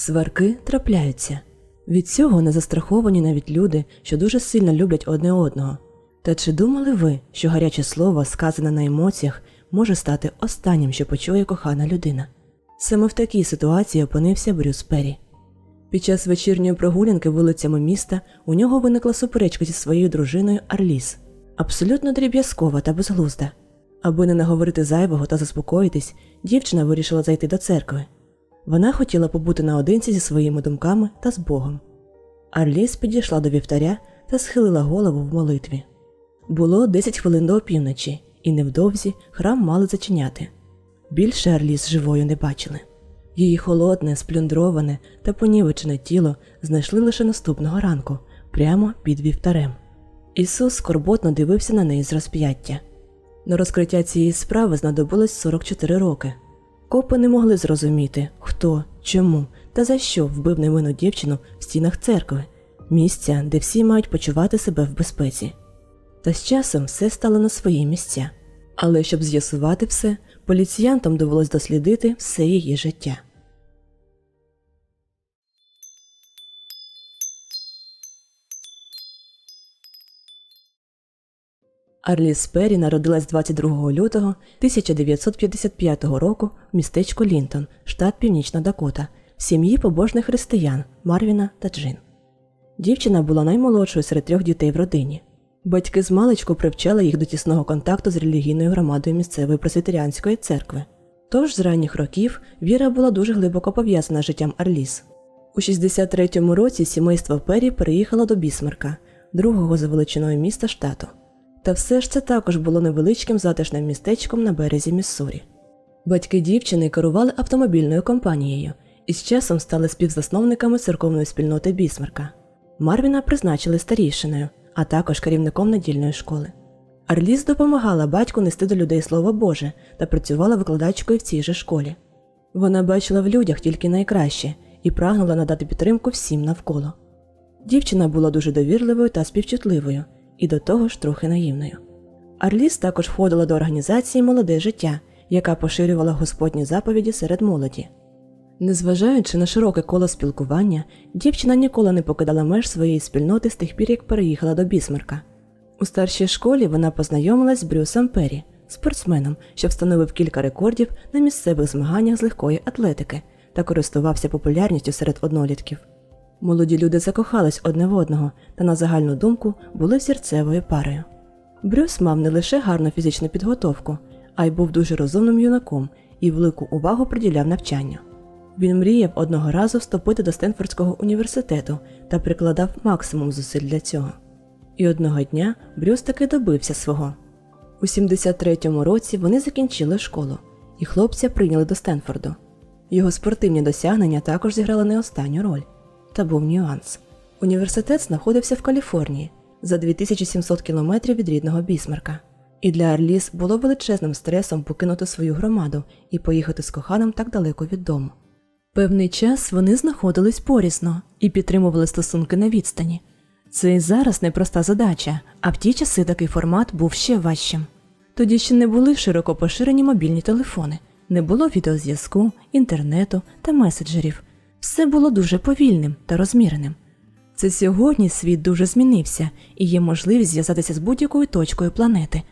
Сварки трапляються. Від цього не застраховані навіть люди, що дуже сильно люблять одне одного. Та чи думали ви, що гаряче слово, сказане на емоціях, може стати останнім, що почує кохана людина? Саме в такій ситуації опинився Брюс Перрі. Під час вечірньої прогулянки вулицями міста у нього виникла суперечка зі своєю дружиною Арліс, абсолютно дріб'язкова та безглузда. Аби не наговорити зайвого та заспокоїтись, дівчина вирішила зайти до церкви. Вона хотіла побути наодинці зі своїми думками та з Богом. Арліс підійшла до вівтаря та схилила голову в молитві. Було 10 хвилин до опівночі, і невдовзі храм мали зачиняти. Більше Арліс живою не бачили. Її холодне, сплюндроване та понівечене тіло знайшли лише наступного ранку, прямо під вівтарем. Ісус скорботно дивився на неї з розп'яття. На розкриття цієї справи знадобилось 44 роки. Копи не могли зрозуміти, хто, чому та за що вбив невинну дівчину в стінах церкви, місця, де всі мають почувати себе в безпеці. Та з часом все стало на свої місця. Але щоб з'ясувати все, поліціянтам довелось дослідити все її життя. Арліс Перрі народилась 22 лютого 1955 року в містечку Лінтон, штат Північна Дакота, в сім'ї побожних християн Марвіна та Джин. Дівчина була наймолодшою серед трьох дітей в родині. Батьки з маличку привчали їх до тісного контакту з релігійною громадою місцевої пресвітеріанської церкви. Тож з ранніх років віра була дуже глибоко пов'язана з життям Арліс. У 63-му році сімейство Перрі переїхало до Бісмарка, другого за величиною міста штату. Та все ж це також було невеличким затишним містечком на березі Міссурі. Батьки дівчини керували автомобільною компанією і з часом стали співзасновниками церковної спільноти Бісмарка. Марвіна призначили старішиною, а також керівником недільної школи. Арліс допомагала батьку нести до людей Слово Боже та працювала викладачкою в цій же школі. Вона бачила в людях тільки найкраще і прагнула надати підтримку всім навколо. Дівчина була дуже довірливою та співчутливою, і до того ж трохи наївною. Арліс також входила до організації Молоде життя, яка поширювала господні заповіді серед молоді. Незважаючи на широке коло спілкування, дівчина ніколи не покидала меж своєї спільноти з тих пір, як переїхала до Бісмарка. У старшій школі вона познайомилась з Брюсом Перрі, спортсменом, що встановив кілька рекордів на місцевих змаганнях з легкої атлетики та користувався популярністю серед однолітків. Молоді люди закохались одне в одного та, на загальну думку, були серцевою парою. Брюс мав не лише гарну фізичну підготовку, а й був дуже розумним юнаком і велику увагу приділяв навчанню. Він мріяв одного разу вступити до Стенфордського університету та прикладав максимум зусиль для цього. І одного дня Брюс таки добився свого. У 73-му році вони закінчили школу, і хлопця прийняли до Стенфорду. Його спортивні досягнення також зіграли не останню роль. Та був нюанс. Університет знаходився в Каліфорнії за 2700 кілометрів від рідного Бісмарка. І для Арліс було величезним стресом покинути свою громаду і поїхати з коханим так далеко від дому. Певний час вони знаходились порісно і підтримували стосунки на відстані. Це і зараз непроста задача, а в ті часи такий формат був ще важчим. Тоді ще не були широко поширені мобільні телефони, не було відеозв'язку, інтернету та меседжерів. Все було дуже повільним та розміреним. Це сьогодні світ дуже змінився і є можливість зв'язатися з будь-якою точкою планети.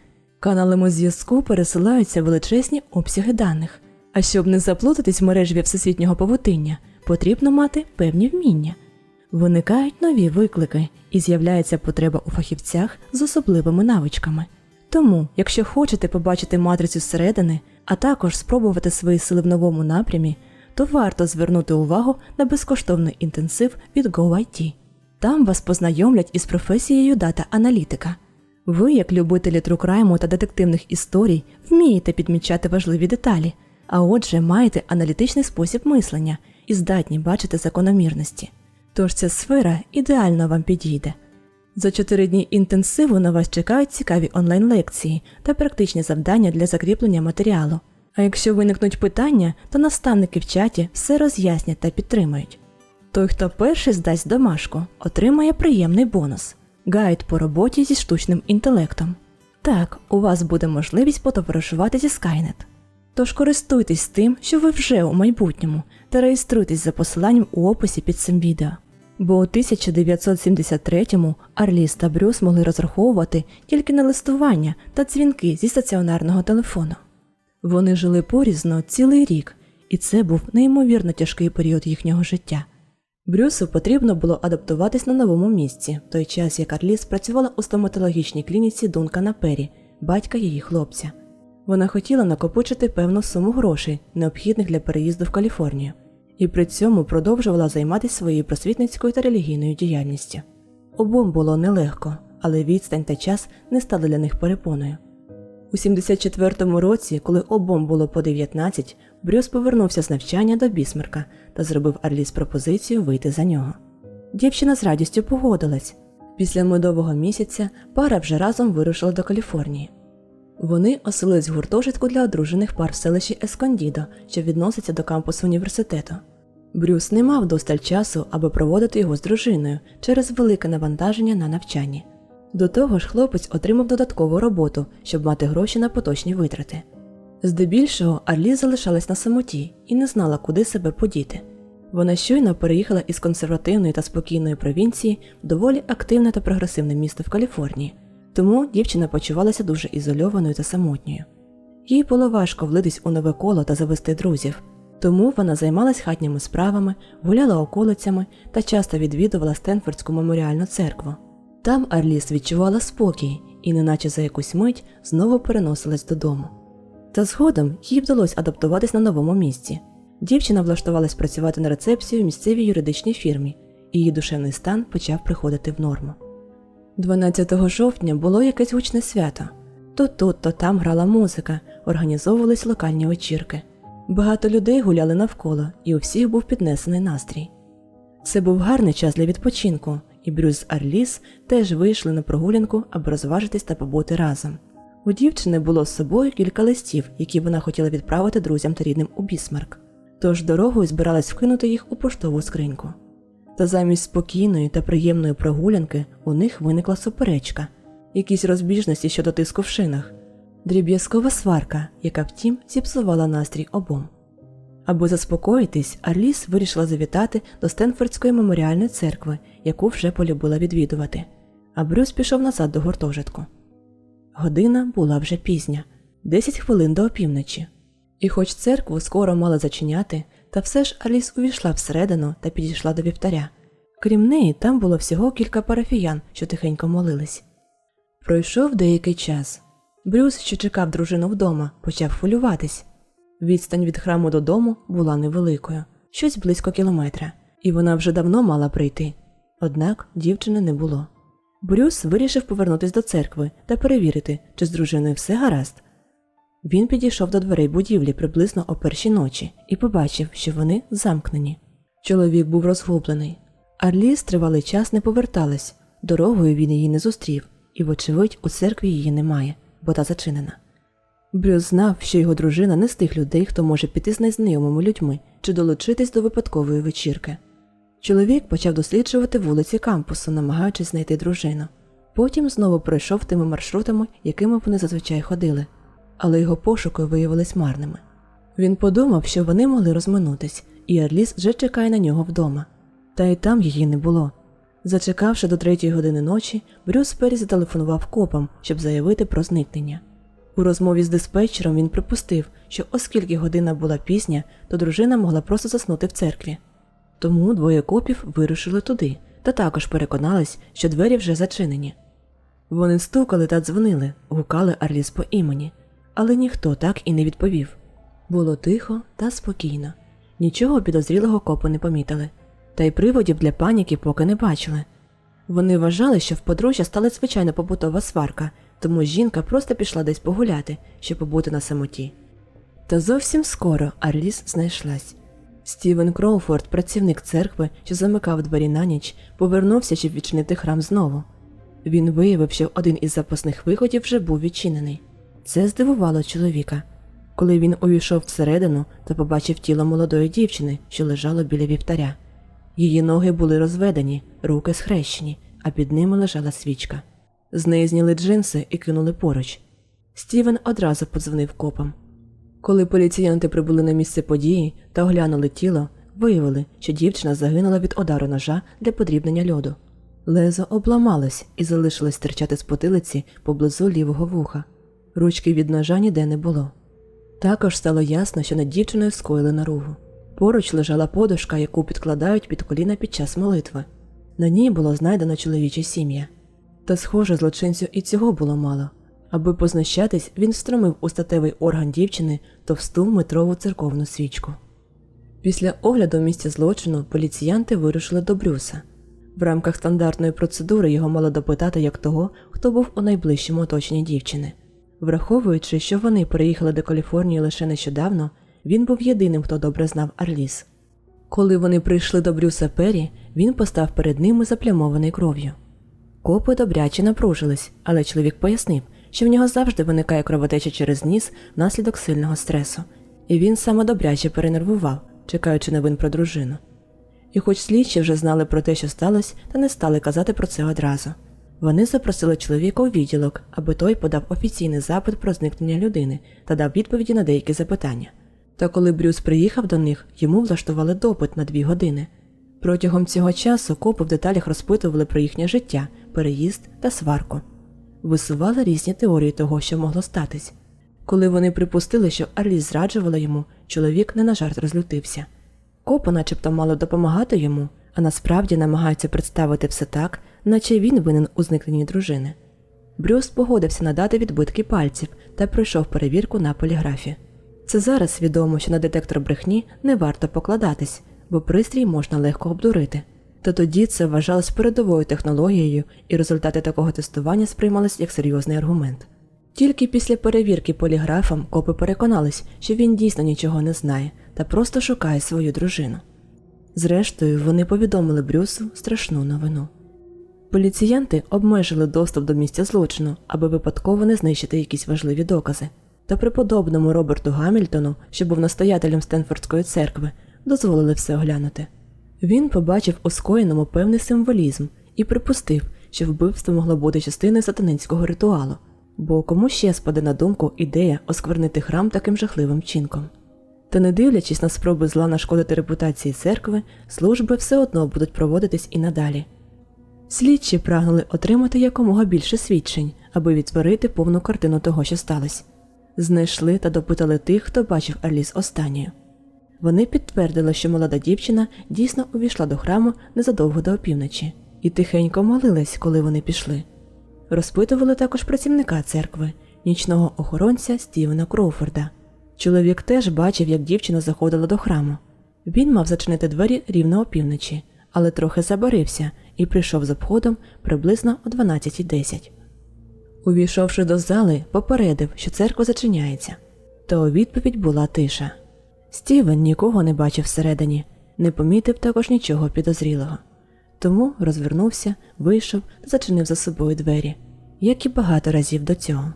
Каналами зв'язку пересилаються величезні обсяги даних. А щоб не заплутатись в мережі всесвітнього павутиння, потрібно мати певні вміння. Виникають нові виклики і з'являється потреба у фахівцях з особливими навичками. Тому, якщо хочете побачити матрицю зсередини, а також спробувати свої сили в новому напрямі, то варто звернути увагу на безкоштовний інтенсив від GoIT. Там вас познайомлять із професією дата-аналітика. Ви, як любителі трукрайму та детективних історій, вмієте підмічати важливі деталі, а отже, маєте аналітичний спосіб мислення і здатні бачити закономірності. Тож ця сфера ідеально вам підійде. За чотири дні інтенсиву на вас чекають цікаві онлайн-лекції та практичні завдання для закріплення матеріалу. А якщо виникнуть питання, то наставники в чаті все роз'яснять та підтримають. Той, хто перший здасть домашку, отримає приємний бонус гайд по роботі зі штучним інтелектом. Так, у вас буде можливість потоваришувати зі Skynet. Тож користуйтесь тим, що ви вже у майбутньому, та реєструйтесь за посиланням у описі під цим відео. Бо у 1973-му Арліс та Брюс могли розраховувати тільки на листування та дзвінки зі стаціонарного телефону. Вони жили порізно цілий рік, і це був неймовірно тяжкий період їхнього життя. Брюсу потрібно було адаптуватись на новому місці, в той час як Арліс працювала у стоматологічній клініці Дункана Пері, батька її хлопця. Вона хотіла накопичити певну суму грошей, необхідних для переїзду в Каліфорнію, і при цьому продовжувала займатися своєю просвітницькою та релігійною діяльністю. Обом було нелегко, але відстань та час не стали для них перепоною. У 74-му році, коли обом було по 19, Брюс повернувся з навчання до Бісмарка та зробив Арліс пропозицію вийти за нього. Дівчина з радістю погодилась. Після медового місяця пара вже разом вирушила до Каліфорнії. Вони оселились в гуртожитку для одружених пар в селищі Ескондідо, що відноситься до кампусу університету. Брюс не мав досталь часу, аби проводити його з дружиною через велике навантаження на навчанні. До того ж, хлопець отримав додаткову роботу, щоб мати гроші на поточні витрати. Здебільшого Арлі залишалась на самоті і не знала, куди себе подіти. Вона щойно переїхала із консервативної та спокійної провінції в доволі активне та прогресивне місто в Каліфорнії, тому дівчина почувалася дуже ізольованою та самотньою. Їй було важко влитись у нове коло та завести друзів, тому вона займалась хатніми справами, гуляла околицями та часто відвідувала Стенфордську меморіальну церкву. Там Арліс відчувала спокій і, неначе за якусь мить, знову переносилась додому. Та згодом їй вдалося адаптуватись на новому місці. Дівчина влаштувалась працювати на рецепцію в місцевій юридичній фірмі, і її душевний стан почав приходити в норму. 12 жовтня було якесь гучне свято. То тут, то там грала музика, організовувались локальні вечірки. Багато людей гуляли навколо, і у всіх був піднесений настрій. Це був гарний час для відпочинку, і Брюс Арліс теж вийшли на прогулянку, аби розважитись та побути разом. У дівчини було з собою кілька листів, які вона хотіла відправити друзям та рідним у Бісмарк, тож дорогою збиралась вкинути їх у поштову скриньку. Та замість спокійної та приємної прогулянки у них виникла суперечка, якісь розбіжності щодо тиску в шинах, дріб'язкова сварка, яка втім зіпсувала настрій обом. Аби заспокоїтись, Арліс вирішила завітати до Стенфордської меморіальної церкви, яку вже полюбила відвідувати, а Брюс пішов назад до гуртожитку. Година була вже пізня 10 хвилин до опівночі. І хоч церкву скоро мали зачиняти, та все ж Аліс увійшла всередину та підійшла до вівтаря. Крім неї, там було всього кілька парафіян, що тихенько молились. Пройшов деякий час. Брюс, що чекав дружину вдома, почав хвилюватись. Відстань від храму додому була невеликою, щось близько кілометра, і вона вже давно мала прийти. Однак дівчини не було. Брюс вирішив повернутися до церкви та перевірити, чи з дружиною все гаразд. Він підійшов до дверей будівлі приблизно о першій ночі і побачив, що вони замкнені. Чоловік був розгублений. Арліс тривалий час не поверталась, дорогою він її не зустрів, і, вочевидь, у церкві її немає, бо та зачинена. Брюс знав, що його дружина не з тих людей, хто може піти з незнайомими людьми чи долучитись до випадкової вечірки. Чоловік почав досліджувати вулиці кампусу, намагаючись знайти дружину. Потім знову пройшов тими маршрутами, якими вони зазвичай ходили, але його пошуки виявились марними. Він подумав, що вони могли розминутись, і Арліс вже чекає на нього вдома. Та й там її не було. Зачекавши до третьої години ночі, Брюс Пері зателефонував копам, щоб заявити про зникнення. У розмові з диспетчером він припустив, що оскільки година була пізня, то дружина могла просто заснути в церкві. Тому двоє копів вирушили туди та також переконались, що двері вже зачинені. Вони стукали та дзвонили, гукали Арліс по імені, але ніхто так і не відповів. Було тихо та спокійно. Нічого підозрілого копи не помітили, та й приводів для паніки поки не бачили. Вони вважали, що в подружжя стала звичайна побутова сварка, тому жінка просто пішла десь погуляти, щоб побути на самоті. Та зовсім скоро Арліс знайшлась. Стівен Кроуфорд, працівник церкви, що замикав двері на ніч, повернувся, щоб відчинити храм знову. Він виявив, що один із запасних виходів вже був відчинений. Це здивувало чоловіка. Коли він увійшов всередину, то побачив тіло молодої дівчини, що лежало біля вівтаря. Її ноги були розведені, руки схрещені, а під ними лежала свічка. З неї зняли джинси і кинули поруч. Стівен одразу подзвонив копам. Коли поліціянти прибули на місце події та оглянули тіло, виявили, що дівчина загинула від удару ножа для подрібнення льоду. Лезо обламалось і залишилось стирчати з потилиці поблизу лівого вуха. Ручки від ножа ніде не було. Також стало ясно, що над дівчиною скоїли наругу. Поруч лежала подушка, яку підкладають під коліна під час молитви. На ній було знайдено чоловіче сім'я. Та, схоже, злочинцю і цього було мало. Аби познущатись, він встромив у статевий орган дівчини товсту метрову церковну свічку. Після огляду місця злочину поліціянти вирушили до Брюса. В рамках стандартної процедури його мало допитати як того, хто був у найближчому оточенні дівчини. Враховуючи, що вони переїхали до Каліфорнії лише нещодавно, він був єдиним, хто добре знав Арліс. Коли вони прийшли до Брюса Перрі, він постав перед ними заплямований кров'ю. Копи добряче напружились, але чоловік пояснив, що в нього завжди виникає кровотеча через ніс внаслідок сильного стресу, і він саме добряче перенервував, чекаючи новин про дружину. І хоч слідчі вже знали про те, що сталося, та не стали казати про це одразу. Вони запросили чоловіка у відділок, аби той подав офіційний запит про зникнення людини та дав відповіді на деякі запитання. Та коли Брюс приїхав до них, йому влаштували допит на дві години. Протягом цього часу копи в деталях розпитували про їхнє життя, переїзд та сварку. Висували різні теорії того, що могло статись. Коли вони припустили, що Арліс зраджувала йому, чоловік не на жарт розлютився. Копи начебто мало допомагати йому, а насправді намагаються представити все так, наче він винен у зникненні дружини. Брюс погодився надати відбитки пальців та пройшов перевірку на поліграфі. Це зараз відомо, що на детектор брехні не варто покладатись, бо пристрій можна легко обдурити. Та тоді це вважалось передовою технологією, і результати такого тестування сприймались як серйозний аргумент. Тільки після перевірки поліграфом копи переконались, що він дійсно нічого не знає та просто шукає свою дружину. Зрештою, вони повідомили Брюсу страшну новину. Поліціянти обмежили доступ до місця злочину, аби випадково не знищити якісь важливі докази. Та преподобному Роберту Гамільтону, що був настоятелем Стенфордської церкви, дозволили все оглянути. Він побачив у скоєному певний символізм і припустив, що вбивство могло бути частиною сатанинського ритуалу, бо кому ще спаде на думку ідея осквернити храм таким жахливим чинком. Та не дивлячись на спроби зла нашкодити репутації церкви, служби все одно будуть проводитись і надалі. Слідчі прагнули отримати якомога більше свідчень, аби відтворити повну картину того, що сталося. Знайшли та допитали тих, хто бачив Арліс останньою. Вони підтвердили, що молода дівчина дійсно увійшла до храму незадовго до опівночі і тихенько молилась, коли вони пішли. Розпитували також працівника церкви, нічного охоронця Стівена Кроуфорда. Чоловік теж бачив, як дівчина заходила до храму. Він мав зачинити двері рівно опівночі, але трохи забарився і прийшов з обходом приблизно о 12.10. Увійшовши до зали, попередив, що церква зачиняється, та у відповідь була тиша. Стівен нікого не бачив всередині, не помітив також нічого підозрілого. Тому розвернувся, вийшов зачинив за собою двері, як і багато разів до цього.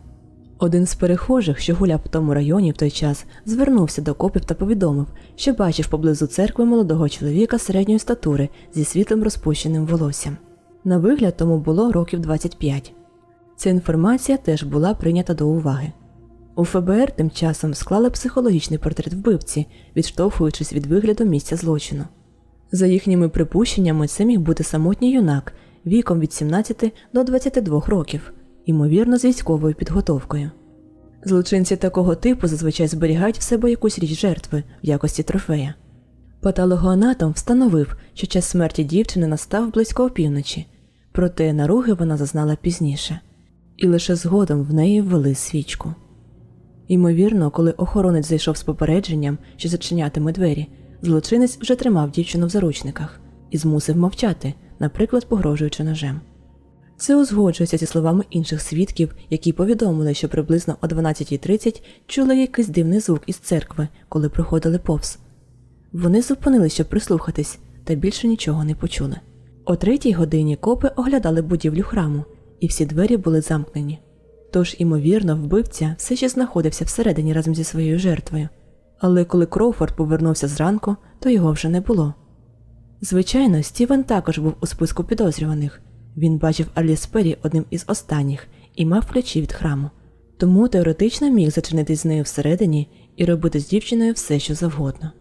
Один з перехожих, що гуляв в тому районі в той час, звернувся до копів та повідомив, що бачив поблизу церкви молодого чоловіка середньої статури зі світлим розпущеним волоссям. На вигляд тому було років 25. Ця інформація теж була прийнята до уваги. У ФБР тим часом склали психологічний портрет вбивці, відштовхуючись від вигляду місця злочину. За їхніми припущеннями, це міг бути самотній юнак віком від 17 до 22 років, ймовірно, з військовою підготовкою. Злочинці такого типу зазвичай зберігають в себе якусь річ жертви в якості трофея. Патологоанатом встановив, що час смерті дівчини настав близько опівночі, проте наруги вона зазнала пізніше, і лише згодом в неї ввели свічку. Ймовірно, коли охоронець зайшов з попередженням, що зачинятиме двері, злочинець вже тримав дівчину в заручниках і змусив мовчати, наприклад, погрожуючи ножем. Це узгоджується зі словами інших свідків, які повідомили, що приблизно о 12.30 чули якийсь дивний звук із церкви, коли проходили повз. Вони зупинилися, щоб прислухатись, та більше нічого не почули. О третій годині копи оглядали будівлю храму, і всі двері були замкнені. Тож, імовірно, вбивця все ще знаходився всередині разом зі своєю жертвою. Але коли Кроуфорд повернувся зранку, то його вже не було. Звичайно, Стівен також був у списку підозрюваних. Він бачив Аліс Перрі одним із останніх і мав ключі від храму. тому теоретично міг зачинитись з нею всередині і робити з дівчиною все, що завгодно.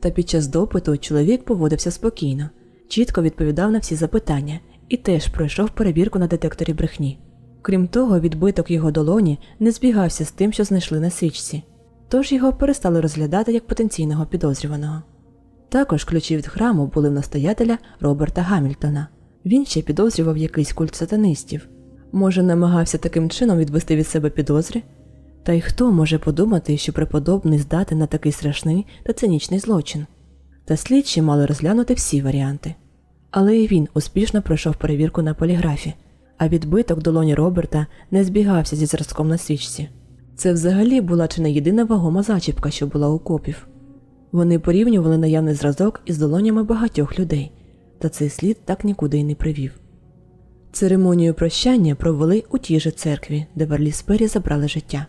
Та під час допиту чоловік поводився спокійно, чітко відповідав на всі запитання і теж пройшов перевірку на детекторі брехні. Крім того, відбиток його долоні не збігався з тим, що знайшли на свічці, тож його перестали розглядати як потенційного підозрюваного. Також ключі від храму були в настоятеля Роберта Гамільтона. Він ще підозрював якийсь культ сатанистів. Може, намагався таким чином відвести від себе підозри? Та й хто може подумати, що преподобний здатен на такий страшний та цинічний злочин? Та слідчі мали розглянути всі варіанти. Але і він успішно пройшов перевірку на поліграфі, а відбиток долоні Роберта не збігався зі зразком на свічці. Це взагалі була чи не єдина вагома зачіпка, що була у копів. Вони порівнювали наявний зразок із долонями багатьох людей, та цей слід так нікуди й не привів. Церемонію прощання провели у тій же церкві, де в Арліспері забрали життя.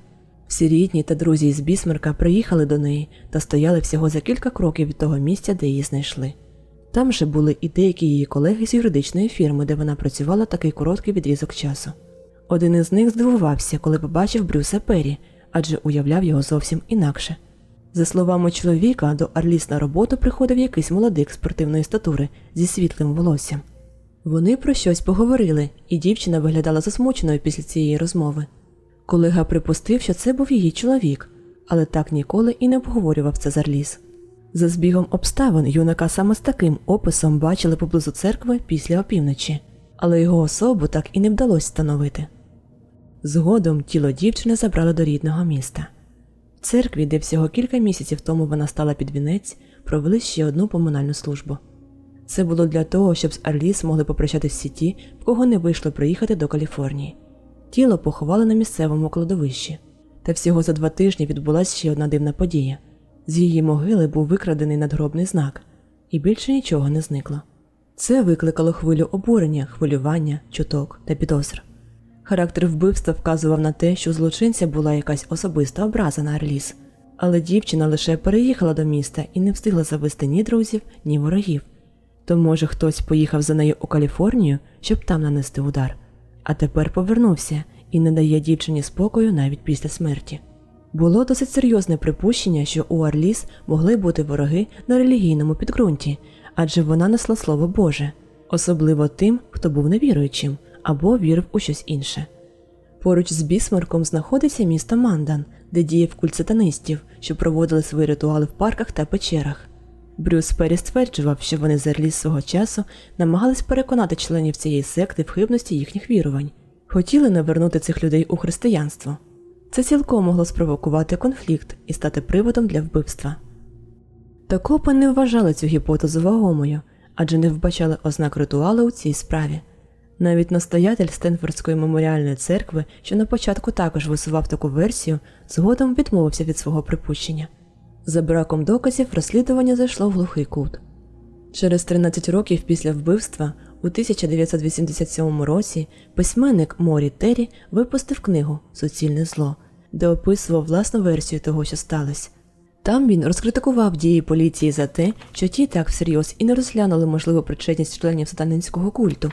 Всі рідні та друзі із Бісмарка приїхали до неї та стояли всього за кілька кроків від того місця, де її знайшли. Там же були і деякі її колеги з юридичної фірми, де вона працювала такий короткий відрізок часу. Один із них здивувався, коли побачив Брюса Перрі, адже уявляв його зовсім інакше. За словами чоловіка, до Арліс на роботу приходив якийсь молодик спортивної статури зі світлим волоссям. Вони про щось поговорили, і дівчина виглядала засмученою після цієї розмови. Колега припустив, що це був її чоловік, але так ніколи і не обговорював це з Арліс. За збігом обставин юнака саме з таким описом бачили поблизу церкви після опівночі, але його особу так і не вдалося встановити. Згодом тіло дівчини забрали до рідного міста. В церкві, де всього кілька місяців тому вона стала під вінець, провели ще одну поминальну службу. Це було для того, щоб з Арліс могли попрощатися всі ті, в кого не вийшло приїхати до Каліфорнії. Тіло поховали на місцевому кладовищі. Та всього за два тижні відбулася ще одна дивна подія. З її могили був викрадений надгробний знак, і більше нічого не зникло. Це викликало хвилю обурення, хвилювання, чуток та підозр. Характер вбивства вказував на те, що злочинця була якась особиста образа на Арліс, але дівчина лише переїхала до міста і не встигла завести ні друзів, ні ворогів. То, може, хтось поїхав за нею у Каліфорнію, щоб там нанести удар, а тепер повернувся і не дає дівчині спокою навіть після смерті. Було досить серйозне припущення, що у Арліс могли бути вороги на релігійному підґрунті, адже вона несла слово Боже, особливо тим, хто був невіруючим або вірив у щось інше. Поруч з Бісмарком знаходиться місто Мандан, де діяв культ сатанистів, що проводили свої ритуали в парках та печерах. Брюс Перрі стверджував, що вони з Арліс свого часу намагались переконати членів цієї секти в хибності їхніх вірувань, хотіли навернути цих людей у християнство. Це цілком могло спровокувати конфлікт і стати приводом для вбивства. Та копи не вважали цю гіпотезу вагомою, адже не вбачали ознак ритуалу у цій справі. Навіть настоятель Стенфордської меморіальної церкви, що на початку також висував таку версію, згодом відмовився від свого припущення. За браком доказів розслідування зайшло в глухий кут. Через 13 років після вбивства, у 1987 році, письменник Морі Террі випустив книгу Суцільне зло, де описував власну версію того, що сталося. Там він розкритикував дії поліції за те, що ті так всерйоз і не розглянули можливу причетність членів сатанинського культу.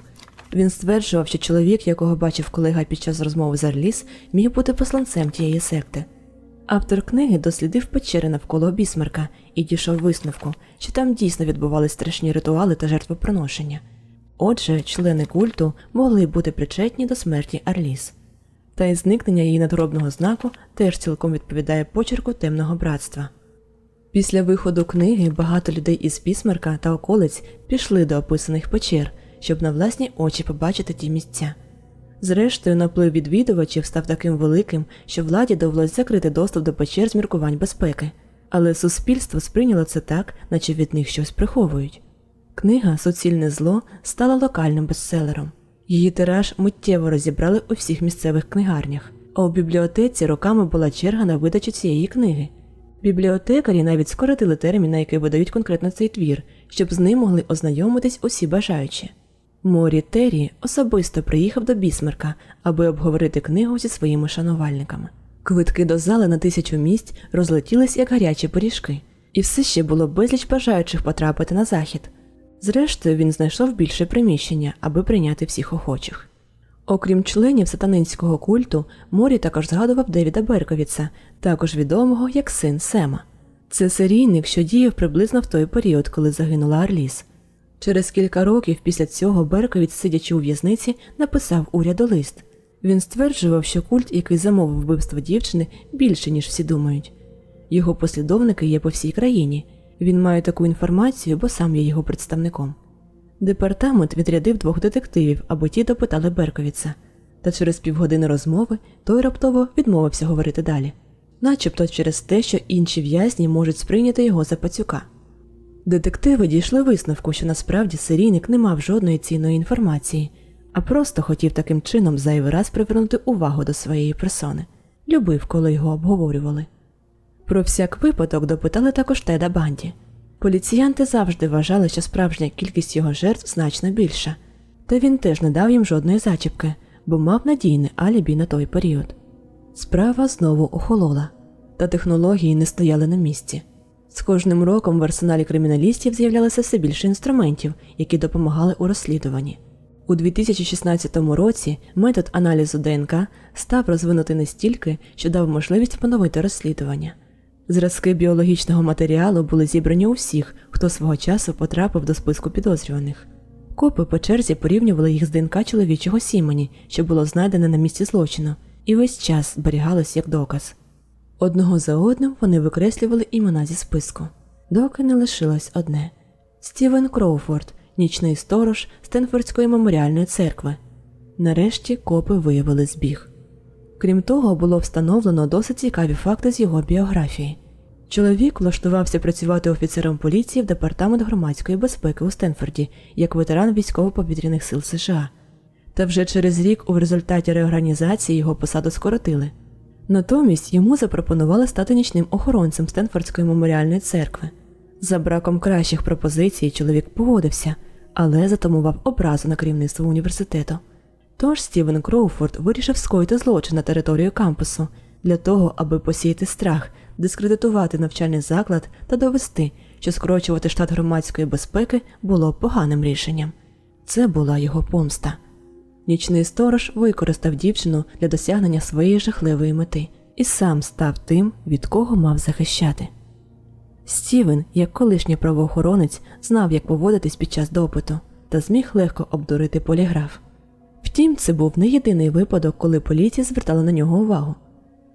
Він стверджував, що чоловік, якого бачив колега під час розмови з Арліс, міг бути посланцем тієї секти. Автор книги дослідив печери навколо Бісмарка і дійшов висновку, що там дійсно відбувались страшні ритуали та жертвоприношення. Отже, члени культу могли бути причетні до смерті Арліс. Та й зникнення її надгробного знаку теж цілком відповідає почерку темного братства. Після виходу книги багато людей із Бісмарка та околиць пішли до описаних печер, щоб на власні очі побачити ті місця. Зрештою, наплив відвідувачів став таким великим, що владі довелось закрити доступ до печер з міркувань безпеки, але суспільство сприйняло це так, наче від них щось приховують. Книга Суцільне зло стала локальним бестселером. Її тираж миттєво розібрали у всіх місцевих книгарнях, а у бібліотеці роками була черга на видачу цієї книги. Бібліотекарі навіть скоротили термін, на який видають конкретно цей твір, щоб з ним могли ознайомитись усі бажаючі. Морі Террі особисто приїхав до Бісмарка, аби обговорити книгу зі своїми шанувальниками. Квитки до зали на тисячу місць розлетілись як гарячі пиріжки, і все ще було безліч бажаючих потрапити на захід. Зрештою, він знайшов більше приміщення, аби прийняти всіх охочих. Окрім членів сатанинського культу, Морі також згадував Девіда Берковіца, також відомого як син Сема. Це серійник, що діяв приблизно в той період, коли загинула Арліс. Через кілька років після цього Берковіц, сидячи у в'язниці, написав уряду лист. Він стверджував, що культ, який замовив вбивство дівчини, більше, ніж всі думають. Його послідовники є по всій країні. Він має таку інформацію, бо сам є його представником. Департамент відрядив двох детективів, аби ті допитали Берковіца. Та через півгодини розмови той раптово відмовився говорити далі, начебто через те, що інші в'язні можуть сприйняти його за пацюка. Детективи дійшли висновку, що насправді серійник не мав жодної цінної інформації, а просто хотів таким чином зайвий раз привернути увагу до своєї персони, любив, коли його обговорювали. Про всяк випадок допитали також Теда Банді. Поліціянти завжди вважали, що справжня кількість його жертв значно більша, та він теж не дав їм жодної зачіпки, бо мав надійне алібі на той період. Справа знову охолола, та технології не стояли на місці. З кожним роком в арсеналі криміналістів з'являлося все більше інструментів, які допомагали у розслідуванні. У 2016 році метод аналізу ДНК став розвинутий настільки, що дав можливість поновити розслідування. Зразки біологічного матеріалу були зібрані у всіх, хто свого часу потрапив до списку підозрюваних. Копи по черзі порівнювали їх з ДНК чоловічого сімені, що було знайдене на місці злочину, і весь час зберігалось як доказ. Одного за одним вони викреслювали імена зі списку, доки не лишилось одне Стівен Кроуфорд, нічний сторож Стенфордської меморіальної церкви. Нарешті копи виявили збіг. Крім того, було встановлено досить цікаві факти з його біографії. Чоловік влаштувався працювати офіцером поліції в департамент громадської безпеки у Стенфорді як ветеран військово-повітряних сил США. Та вже через рік у результаті реорганізації його посаду скоротили. Натомість йому запропонували стати нічним охоронцем Стенфордської меморіальної церкви. За браком кращих пропозицій чоловік погодився, але затамував образу на керівництво університету. Тож Стівен Кроуфорд вирішив скоїти злочин на територію кампусу для того, аби посіяти страх, дискредитувати навчальний заклад та довести, що скорочувати штат громадської безпеки було поганим рішенням. Це була його помста. Нічний сторож використав дівчину для досягнення своєї жахливої мети і сам став тим, від кого мав захищати. Стівен, як колишній правоохоронець, знав, як поводитись під час допиту, та зміг легко обдурити поліграф. Втім, це був не єдиний випадок, коли поліція звертала на нього увагу.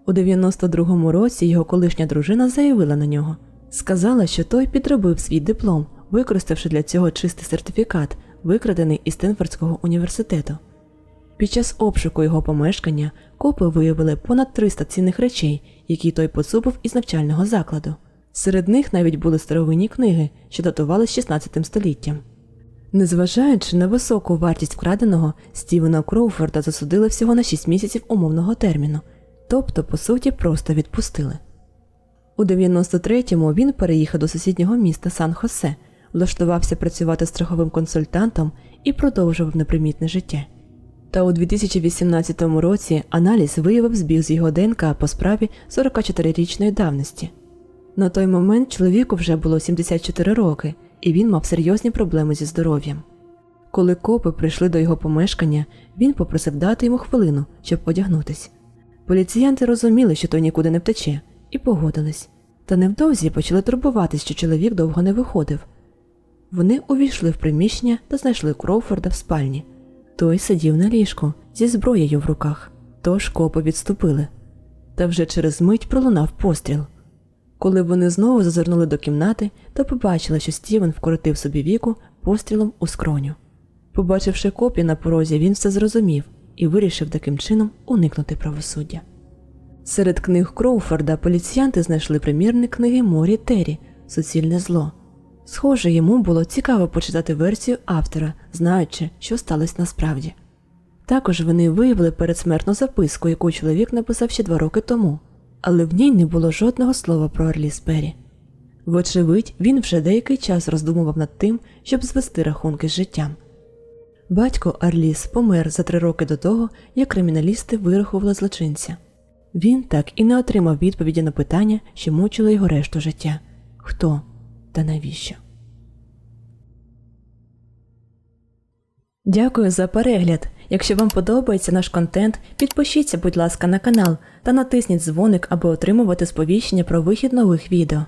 У 92-му році його колишня дружина заявила на нього, сказала, що той підробив свій диплом, використавши для цього чистий сертифікат, викрадений із Стенфордського університету. Під час обшуку його помешкання копи виявили понад 300 цінних речей, які той поцупив із навчального закладу. Серед них навіть були старовинні книги, що датували 16 століттям. Незважаючи на високу вартість вкраденого, Стівена Кроуфорда засудили всього на 6 місяців умовного терміну, тобто, по суті, просто відпустили. У 93-му він переїхав до сусіднього міста Сан-Хосе, влаштувався працювати страховим консультантом і продовжував непримітне життя. Та у 2018 році аналіз виявив збіг з його ДНК по справі 44-річної давності. На той момент чоловіку вже було 74 роки, і він мав серйозні проблеми зі здоров'ям. Коли копи прийшли до його помешкання, він попросив дати йому хвилину, щоб одягнутись. Поліціянти розуміли, що той нікуди не втече, і погодились, та невдовзі почали турбуватись, що чоловік довго не виходив. Вони увійшли в приміщення та знайшли Кроуфорда в спальні. Той сидів на ліжку зі зброєю в руках, тож копи відступили. Та вже через мить пролунав постріл. Коли вони знову зазирнули до кімнати, то побачили, що Стівен вкоротив собі віку пострілом у скроню. Побачивши копі на порозі, він все зрозумів і вирішив таким чином уникнути правосуддя. Серед книг Кроуфорда поліціянти знайшли примірник книги Морі Террі Суцільне зло. Схоже, йому було цікаво почитати версію автора, знаючи, що сталося насправді. Також вони виявили передсмертну записку, яку чоловік написав ще два роки тому, але в ній не було жодного слова про Арліс Перрі. Вочевидь, він вже деякий час роздумував над тим, щоб звести рахунки з життям. Батько Арліс помер за три роки до того, як криміналісти вирахували злочинця. Він так і не отримав відповіді на питання, що мучили його решту життя хто та навіщо. Дякую за перегляд. Якщо вам подобається наш контент, підпишіться, будь ласка, на канал та натисніть дзвоник, аби отримувати сповіщення про вихід нових відео.